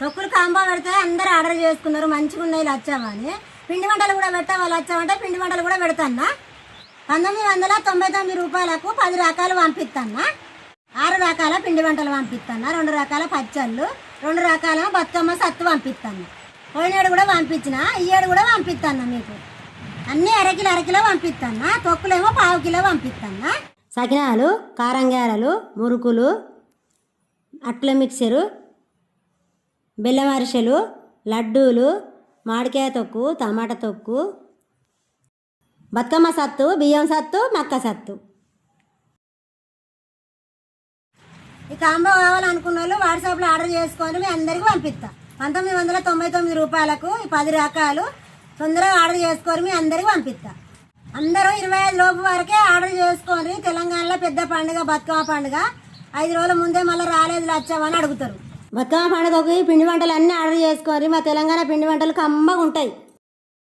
తొక్కులు combo పెడితే అందరూ order చేసుకున్నారు మంచిగా ఉన్నాయి లచ్చామని పిండి వంటలు కూడా పెట్టావా లచ్చామంటే పిండి వంటలు కూడా పెడతాన్నా. పంతొమ్మిది వందల తొంభై తొమ్మిది రూపాయలకు పది రకాలు పంపిస్తాన్నా ఆరు రకాల పిండి వంటలు పంపిస్తాను రెండు రకాల పచ్చళ్ళు రెండు రకాల బతుకమ్మ సత్తు పంపిస్తాను పోయినాడు కూడా పంపించిన ఈయేడు కూడా పంపిస్తాను మీకు. అన్నీ అరకిలో అరకిలో పంపిస్తాను తొక్కులేమో పావు కిలో పంపిస్తాను సకినాలు కారంగారలు మురుకులు అట్ల మిక్సరు బెల్లం అరిసెలు లడ్డూలు మామిడికాయ తొక్కు టమాటా తొక్కు బతుకమ్మ సత్తు బియ్యం సత్తు మక్క సత్తు. ఈ కాంబో కావాలనుకున్న వాళ్ళు వాట్సాప్లో ఆర్డర్ చేసుకొని మీ అందరికీ పంపిస్తా. పంతొమ్మిది వందల తొంభై తొమ్మిది రూపాయలకు ఈ పది రకాలు తొందరగా ఆర్డర్ చేసుకొని మీ అందరికీ పంపిస్తా. అందరూ ఇరవై ఐదు లోపు వరకే ఆర్డర్ చేసుకొని తెలంగాణలో పెద్ద పండుగ బతుకమ్మ పండుగ. ఐదు రోజుల ముందే మళ్ళీ రాలేదు వచ్చామని అడుగుతారు. బతుకమ్మ పండుగకి పిండి వంటలు అన్నీ ఆర్డర్ చేసుకొని మా తెలంగాణ పిండి వంటలు కమ్మగా ఉంటాయి.